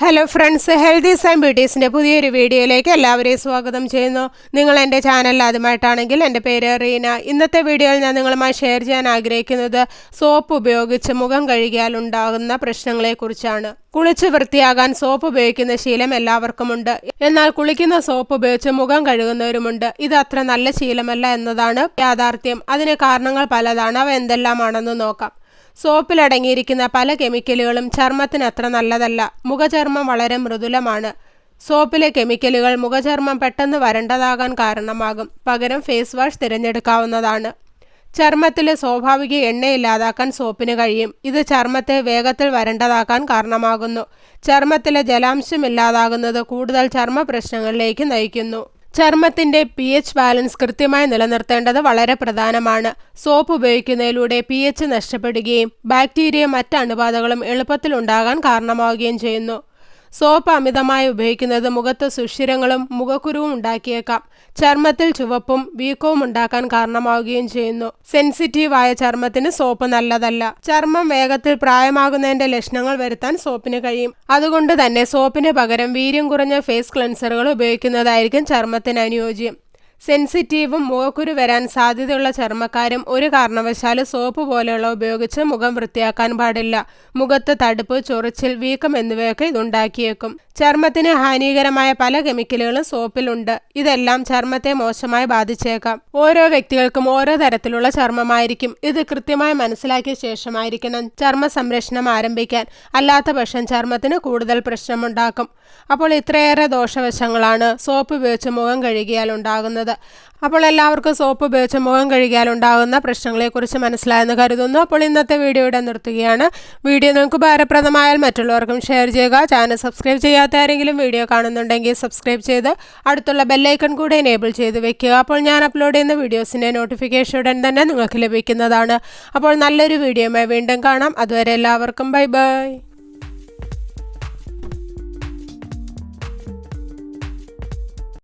Hello friends healthy and ബ്യൂട്ടീസിന്റെ പുതിയൊരു വീഡിയോയിലേക്ക് എല്ലാവരെയും സ്വാഗതം ചെയ്യുന്നു. നിങ്ങൾ എന്റെ ചാനൽ ആദ്യമായിട്ടാണെങ്കിൽ എന്റെ പേര് റീന. ഇന്നത്തെ വീഡിയോയിൽ ഞാൻ നിങ്ങളുമായി ഷെയർ ചെയ്യാൻ ആഗ്രഹിക്കുന്നത് സോപ്പ് ഉപയോഗിച്ച് മുഖം കഴുകിയാൽ ഉണ്ടാകുന്ന പ്രശ്നങ്ങളെക്കുറിച്ചാണ്. കുളിച്ച് വൃത്തിയാകാൻ സോപ്പ് ഉപയോഗിക്കുന്ന ശീലം എല്ലാവർക്കുമുണ്ട്. എന്നാൽ കുളിക്കുന്ന സോപ്പ് ഉപയോഗിച്ച് മുഖം കഴുകുന്നവരുമുണ്ട്. ഇത് അത്ര നല്ല ശീലമല്ല എന്നതാണ് യാഥാർത്ഥ്യം. അതിന് കാരണങ്ങൾ പലതാണ്. അവ എന്തെല്ലാമാണെന്ന് നോക്കാം. സോപ്പിലടങ്ങിയിരിക്കുന്ന പല കെമിക്കലുകളും ചർമ്മത്തിന് അത്ര നല്ലതല്ല. മുഖചർമ്മം വളരെ മൃദുലമാണ്. സോപ്പിലെ കെമിക്കലുകൾ മുഖചർമ്മം പെട്ടെന്ന് വരണ്ടതാകാൻ കാരണമാകും. പകരം ഫേസ് വാഷ് തിരഞ്ഞെടുക്കാവുന്നതാണ്. ചർമ്മത്തിലെ സ്വാഭാവിക എണ്ണ ഇല്ലാതാക്കാൻ സോപ്പിന് കഴിയും. ഇത് ചർമ്മത്തെ വേഗത്തിൽ വരണ്ടതാക്കാൻ കാരണമാകുന്നു. ചർമ്മത്തിലെ ജലാംശം ഇല്ലാതാകുന്നത് കൂടുതൽ ചർമ്മ പ്രശ്നങ്ങളിലേക്ക് നയിക്കുന്നു. ചർമ്മത്തിന്റെ പി എച്ച് ബാലൻസ് കൃത്യമായി നിലനിർത്തേണ്ടത് വളരെ പ്രധാനമാണ്. സോപ്പ് ഉപയോഗിക്കുന്നതിലൂടെ പി എച്ച് നഷ്ടപ്പെടുകയും ബാക്ടീരിയ മറ്റ് അണുബാധകളും എളുപ്പത്തിൽ ഉണ്ടാകാൻ കാരണമാവുകയും ചെയ്യുന്നു. സോപ്പ് അമിതമായി ഉപയോഗിക്കുന്നത് മുഖത്ത് സുഷിരങ്ങളും മുഖക്കുരുവും ഉണ്ടാക്കിയേക്കാം. ചർമ്മത്തിൽ ചുവപ്പും വീക്കവും ഉണ്ടാക്കാൻ കാരണമാവുകയും ചെയ്യുന്നു. സെൻസിറ്റീവായ ചർമ്മത്തിന് സോപ്പ് നല്ലതല്ല. ചർമ്മം വേഗത്തിൽ പ്രായമാകുന്നതിന്റെ ലക്ഷണങ്ങൾ വരുത്താൻ സോപ്പിന് കഴിയും. അതുകൊണ്ട് തന്നെ സോപ്പിന് പകരം വീര്യം കുറഞ്ഞ ഫേസ് ക്ലൻസറുകൾ ഉപയോഗിക്കുന്നതായിരിക്കും ചർമ്മത്തിന് അനുയോജ്യം. സെൻസിറ്റീവും മുഖക്കുരു വരാൻ സാധ്യതയുള്ള ചർമ്മക്കാരും ഒരു കാരണവശാലും സോപ്പ് പോലെയുള്ള ഉപയോഗിച്ച് മുഖം വൃത്തിയാക്കാൻ പാടില്ല. മുഖത്ത് തടുപ്പ് ചൊറിച്ചിൽ വീക്കം എന്നിവയൊക്കെ ഇതുണ്ടാക്കിയേക്കും. ചർമ്മത്തിന് ഹാനികരമായ പല കെമിക്കലുകളും സോപ്പിലുണ്ട്. ഇതെല്ലാം ചർമ്മത്തെ മോശമായി ബാധിച്ചേക്കാം. ഓരോ വ്യക്തികൾക്കും ഓരോ തരത്തിലുള്ള ചർമ്മമായിരിക്കും. ഇത് കൃത്യമായി മനസ്സിലാക്കിയ ശേഷമായിരിക്കണം ചർമ്മ സംരക്ഷണം ആരംഭിക്കാൻ. അല്ലാത്ത പക്ഷം ചർമ്മത്തിന് കൂടുതൽ പ്രശ്നമുണ്ടാക്കും. അപ്പോൾ ഇത്രയേറെ ദോഷവശങ്ങളാണ് സോപ്പ് ഉപയോഗിച്ച് മുഖം കഴുകിയാൽ ഉണ്ടാകുന്നത്. അപ്പോൾ എല്ലാവർക്കും സോപ്പ് ഉപയോഗിച്ച് മുഖം കഴുകിയാൽ ഉണ്ടാകുന്ന പ്രശ്നങ്ങളെക്കുറിച്ച് മനസ്സിലായെന്ന് കരുതുന്നു. അപ്പോൾ ഇന്നത്തെ വീഡിയോ ഇവിടെ നിർത്തുകയാണ്. വീഡിയോ നിങ്ങൾക്ക് ഉപകാരപ്രദമായാൽ മറ്റുള്ളവർക്കും ഷെയർ ചെയ്യുക. ചാനൽ സബ്സ്ക്രൈബ് ചെയ്യാത്ത ആരെങ്കിലും വീഡിയോ കാണുന്നുണ്ടെങ്കിൽ സബ്സ്ക്രൈബ് ചെയ്ത് അടുത്തുള്ള ബെല്ലൈക്കൺ കൂടെ എനേബിൾ ചെയ്ത് വെക്കുക. അപ്പോൾ ഞാൻ അപ്ലോഡ് ചെയ്യുന്ന വീഡിയോസിന്റെ നോട്ടിഫിക്കേഷൻ ഉടൻ തന്നെ നിങ്ങൾക്ക് ലഭിക്കുന്നതാണ്. അപ്പോൾ നല്ലൊരു വീഡിയോയുമായി വീണ്ടും കാണാം. അതുവരെ എല്ലാവർക്കും ബൈ ബൈ.